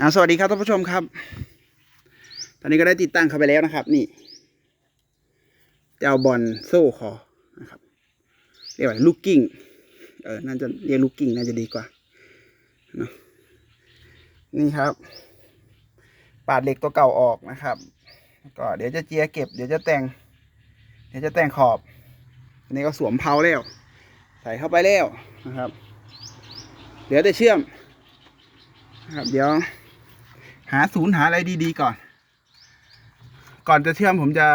อ่าสวัสดีครับท่านผู้ชมครับ ตอนนี้ก็ได้ติดตั้งเข้าไปแล้วนะครับ นี่เจ้าบอลโซ่คอนะครับ เรียกว่าลูกกิ้ง เออ น่าจะเรียกลูกกิ้งน่าจะดีกว่านะนี่ครับ ปาดเหล็กตัวเก่าออกนะครับ ก็เดี๋ยวจะเจียเก็บ เดี๋ยวจะแต่ง เดี๋ยวจะแต่งขอบ อันนี้ก็สวมเพลาแล้ว ใส่เข้าไปแล้วนะครับเดี๋ยวจะเชื่อมนะครับเดี๋ยว หาศูนย์หาอะไรดีๆก่อน ก่อนจะเชื่อมผมจะ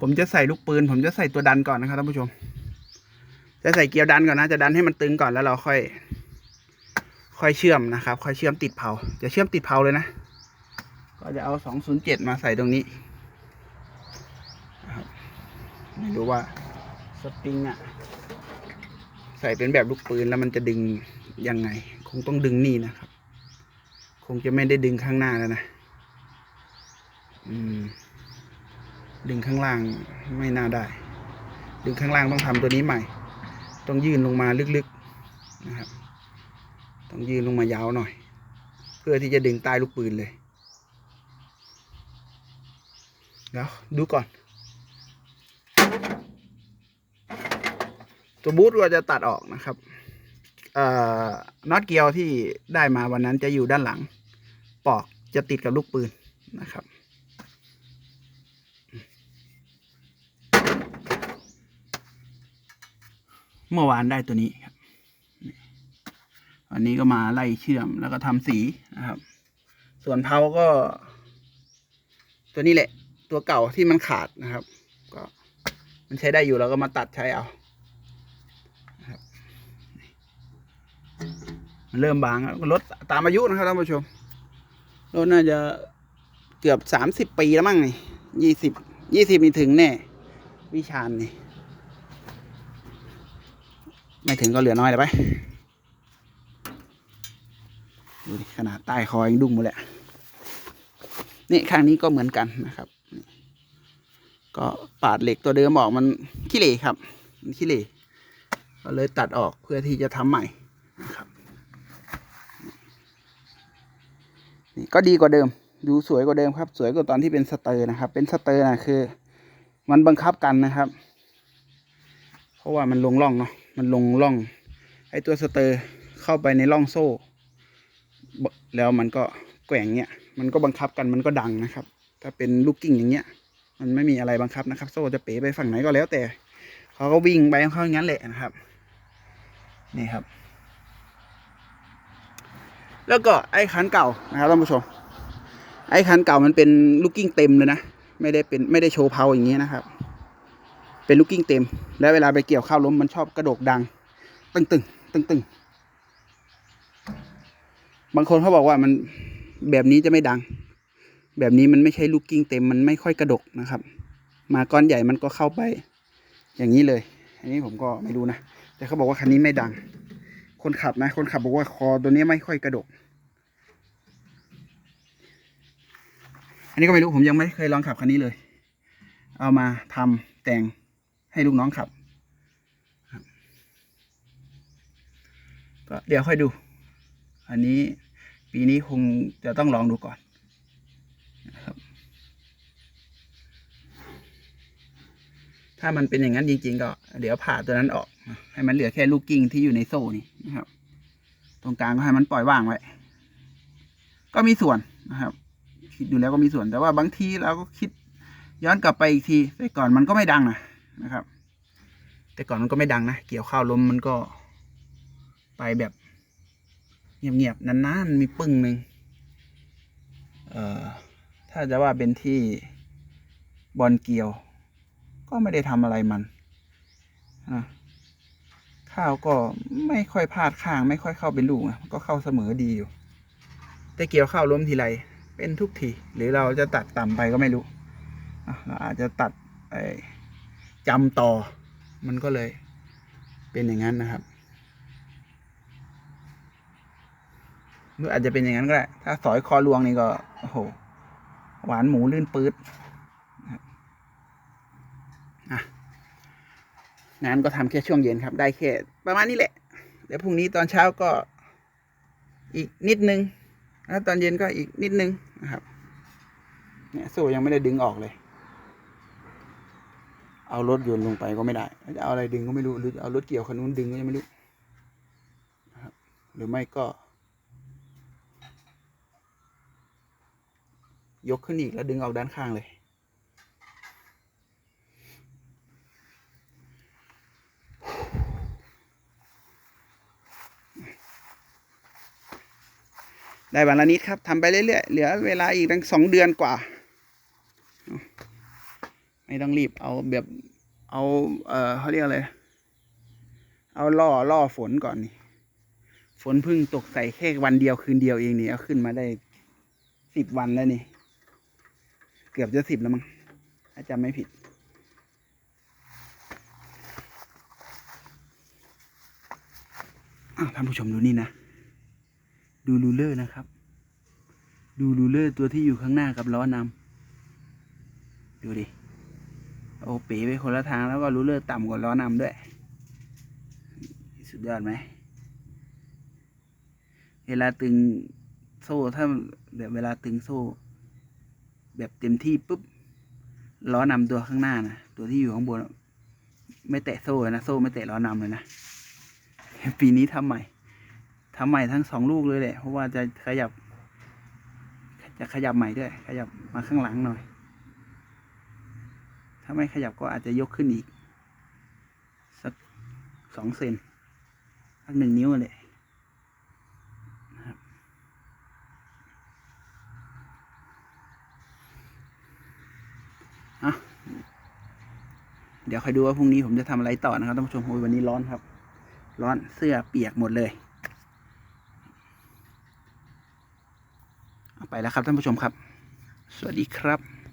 ผมจะใส่ลูกปืน ผมจะใส่ตัวดันก่อนนะครับท่านผู้ชม จะใส่เกียร์ดันก่อนนะ จะดันให้มันตึงก่อนแล้วเราค่อย ค่อยเชื่อมนะครับ ค่อยเชื่อมติดเผา จะเชื่อมติดเผาเลยนะ ก็จะเอาสองศูนย์เจ็ดมาใส่ตรงนี้นะครับไม่รู้ว่าสปริงอะใส่เป็นแบบลูกปืนแล้วมันจะดึงยังไง คงต้องดึงนี่นะครับ คงจะไม่ได้ดึงข้างหน้าแล้วนะอืมดึงข้างล่างไม่น่าได้ ดึงข้างล่างต้องทำตัวนี้ใหม่ ต้องยื่นลงมาลึกๆนะครับ ต้องยื่นลงมายาวหน่อย เพื่อที่จะดึงใต้ลูกปืนเลยเดี๋ยวดูก่อน ตัวบูทก็จะตัดออกนะครับ น็อตเกียวที่ได้มาวันนั้นจะอยู่ด้านหลัง ปอกจะติดกับลูกปืนนะครับ เมื่อวานได้ตัวนี้ครับวันนี้ก็มาไล่เชื่อมแล้วก็ทำสีนะครับ ส่วนเพาก็ ตัวนี้แหละ ตัวเก่าที่มันขาดนะครับ ก็มันใช้ได้อยู่เราก็มาตัดใช้เอานะครับ มัน เริ่มบางแล้วรถตามอายุนะครับท่านผู้ชมรถน่าจะเกือบสามสิบปีแล้วมั้งนี่ยี่สิบยี่สิบนี่ถึงแน่ วิชาญนี่ ไม่ถึงก็เหลือน้อยแล้วไปดูดิขนาดใต้คอยังดุ้งหมดเลยนี่ข้างนี้ก็เหมือนกันนะครับ ก็ปาดเหล็กตัวเดิมออกมันขี้เหร่ครับ มันขี้เหร่ก็เลยตัดออกเพื่อที่จะทำใหม่นะครับ นี่ ก็ดีกว่าเดิม ดูสวยกว่าเดิมครับ สวยกว่าตอนที่เป็นสเตอร์นะครับ เป็นสเตอร์นะคือ มันบังคับกันนะครับ เพราะว่ามันลงร่องเนาะ มันลงร่อง ไอตัวสเตอร์เข้าไปในร่องโซ่ แล้วมันก็แกว่งเนี้ย มันก็บังคับกัน มันก็ดังนะครับ ถ้าเป็นลูกกิ้งอย่างเงี้ย มันไม่มีอะไรบังคับนะครับ โซ่จะเป๋ไปฝั่งไหนก็แล้วแต่ เขาก็วิ่งไปของเขาอย่างนั้นแหละนะครับ นี่ครับ แล้วก็ไอ้คันเก่านะครับท่านผู้ชม ไอ้คันเก่ามันเป็นลูกกิ้งเต็มเลยนะ ไม่ได้เป็นไม่ได้โชว์เพาอย่างนี้นะครับ เป็นลูกกิ้งเต็ม แล้วเวลาไปเกี่ยวข้าวล้มมันชอบกระโดกดัง ตึงตึงตึงตึงบางคนเขาบอกว่ามันแบบนี้จะไม่ดัง แบบนี้มันไม่ใช่ลูกกิ้งเต็มมันไม่ค่อยกระดกนะครับ มาก้อนใหญ่มันก็เข้าไป อย่างนี้เลย อันนี้ผมก็ไม่รู้นะ แต่เขาบอกว่าคันนี้ไม่ดัง คนขับนะ คนขับบอกว่าคอตัวนี้ไม่ค่อยกระดก อันนี้ก็ไม่รู้ผมยังไม่เคยลองขับคันนี้เลย เอามาทำแต่งให้ลูกน้องขับก็เดี๋ยวค่อยดู อันนี้ปีนี้คงจะต้องลองดูก่อนนะครับถ้ามันเป็นอย่างนั้นจริง ๆ ก็ เดี๋ยวผ่าตัวนั้นออก ให้มันเหลือแค่ลูกกิ้งที่อยู่ในโซ่นี่นะครับ ตรงกลางก็ให้มันปล่อยว่างไว้ ก็มีส่วนนะครับ คิดดูแล้วก็มีส่วนแต่ว่าบางทีเราก็คิดย้อนกลับไปอีกทีแต่ก่อนมันก็ไม่ดังนะนะครับ แต่ก่อนมันก็ไม่ดังนะเกี่ยวข้าวลมมันก็ไปแบบเงียบๆนานๆมีปึ้งหนึ่งเอ่อถ้าจะว่าเป็นที่บอลเกี่ยว ก็ไม่ได้ทำอะไรมันนะ ข้าวก็ไม่ค่อยพลาดข้าง ไม่ค่อยเข้าเป็นลูกนะก็เข้าเสมอดีอยู่ แต่เกี่ยวข้าวล้มทีไรเป็นทุกทีหรือเราจะตัดต่ำไปก็ไม่รู้อะเราอาจจะตัดไอ้จำต่อ มันก็เลยเป็นอย่างนั้นนะครับหรืออาจจะเป็นอย่างนั้นก็ได้ถ้าสอยคอลวงนี่ก็โอ้โหหวานหมูลื่นปื๊ดนะครับอะ งานก็ทำแค่ช่วงเย็นครับ ได้แค่ประมาณนี้แหละ เดี๋ยวพรุ่งนี้ตอนเช้าก็อีกนิดนึง แล้วตอนเย็นก็อีกนิดนึงนะครับ เนี่ยโซ่ยังไม่ได้ดึงออกเลย เอารถยนต์ลงไปก็ไม่ได้จะเอาอะไรดึงก็ไม่รู้ หรือจะเอารถเกี่ยวคันนู้นดึงก็ยังไม่รู้นะครับหรือไม่ก็ ยกขึ้นอีกแล้วดึงออกด้านข้างเลย ได้วันละนิดครับทำไปเรื่อยๆเหลือเวลาอีกตั้งสองเดือนกว่า ไม่ต้องรีบเอาแบบเอาเออเขาเรียกอะไรเอาล่อล่อฝนก่อนนี่ฝนพิ่งตกใส่แค่วันเดียวคืนเดียวเองนี่เอาขึ้นมาได้สิบวันแล้วนี่ เกือบจะสิบแล้วมั้งถ้าจำไม่ผิดอ้าวท่านผู้ชมดูนี่นะ ดูรูเลอร์นะครับ ดูรูเลอร์ตัวที่อยู่ข้างหน้ากับล้อนำดูดิโอ้เป๋ไปคนละทางแล้วก็รูเลอร์ต่ำกว่าล้อนำด้วย สุดยอดไหมเวลาตึงโซ่ถ้าแบบเวลาตึงโซ่ แบบเต็มที่ปุ๊บล้อนำตัวข้างหน้านะตัวที่อยู่ข้างบน ไม่แตะโซ่นะ โซ่ไม่แตะล้อนำเลยนะ ปีนี้ทำใหม่ ทำใหม่ทั้งสองลูกเลยแหละเพราะว่าจะขยับ จะขยับใหม่ด้วย ขยับมาข้างหลังหน่อย ถ้าไม่ขยับก็อาจจะยกขึ้นอีก สักสองเซนสักหนึ่งนิ้วเลยเดี๋ยวคอยดูว่าพรุ่งนี้ผมจะทำอะไรต่อนะครับท่านผู้ชมโอ้ยวันนี้ร้อนครับ ร้อนเสื้อเปียกหมดเลย เอาไป แล้วครับท่านผู้ชมครับ สวัสดีครับ